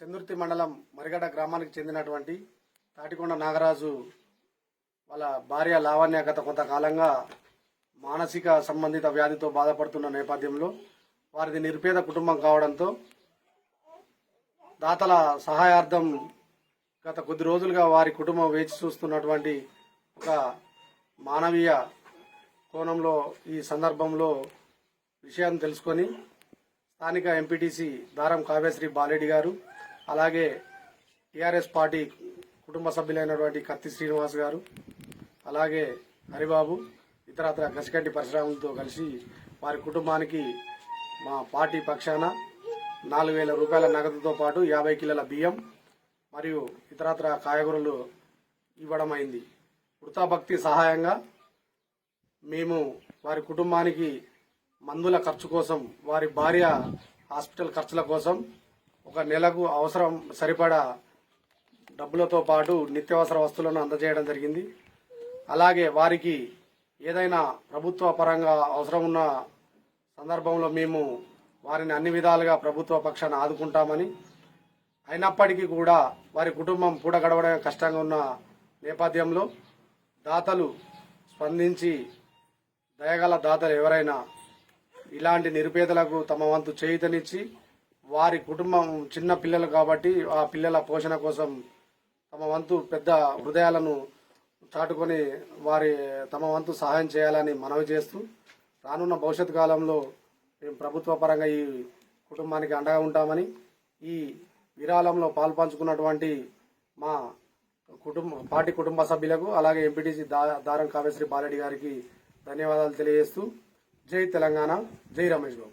చందుర్తి మండలం మరిగడ గ్రామానికి చెందినటువంటి తాటికొండ నాగరాజు వాళ్ళ భార్య లావణ్య గత కొంతకాలంగా మానసిక సంబంధిత వ్యాధితో బాధపడుతున్న నేపథ్యంలో వారిది నిరుపేద కుటుంబం కావడంతో దాతల సహాయార్థం గత కొద్ది రోజులుగా వారి కుటుంబం వేచి చూస్తున్నటువంటి ఒక మానవీయ కోణంలో ఈ సందర్భంలో విషయాన్ని తెలుసుకొని స్థానిక ఎంపీటీసీ దారం కావ్యశ్రీ బాలెడ్డి గారు అలాగే టీఆర్ఎస్ పార్టీ కుటుంబ సభ్యులైనటువంటి కత్తి శ్రీనివాస్ గారు అలాగే హరిబాబు ఇతరత్ర గసికంటి పరిశ్రమలతో కలిసి వారి కుటుంబానికి మా పార్టీ పక్షాన నాలుగు వేల రూపాయల నగదుతో పాటు యాభై కిలోల బియ్యం మరియు ఇతరత్ర కాయగూరలు ఇవ్వడం అయింది వృతాభక్తి సహాయంగా మేము వారి కుటుంబానికి మందుల ఖర్చు కోసం వారి భార్య హాస్పిటల్ ఖర్చుల కోసం ఒక నెలకు అవసరం సరిపడా డబ్బులతో పాటు నిత్యావసర వస్తువులను అందజేయడం జరిగింది. అలాగే వారికి ఏదైనా ప్రభుత్వ పరంగా అవసరం ఉన్న సందర్భంలో మేము వారిని అన్ని విధాలుగా ప్రభుత్వ పక్షాన ఆదుకుంటామని అయినప్పటికీ కూడా వారి కుటుంబం పూట గడవడం కష్టంగా ఉన్న నేపథ్యంలో దాతలు స్పందించి దయగల దాతలు ఎవరైనా ఇలాంటి నిరుపేదలకు తమ వంతు చేయుతనిచ్చి వారి కుటుంబం చిన్న పిల్లలు కాబట్టి ఆ పిల్లల పోషణ కోసం తమ వంతు పెద్ద హృదయాలను చాటుకొని వారి తమ వంతు సహాయం చేయాలని మనవి చేస్తూ రానున్న భవిష్యత్ కాలంలో మేము ప్రభుత్వ పరంగా ఈ కుటుంబానికి అండగా ఉంటామని ఈ విరాళంలో పాల్పంచుకున్నటువంటి మా కుటుంబ పార్టీ కుటుంబ సభ్యులకు అలాగే ఎంపీటీసీ దా దారం కావ్యశ్రీ బాలరెడ్డి గారికి ధన్యవాదాలు తెలియజేస్తూ జై తెలంగాణ జై రమేష్ బాబు.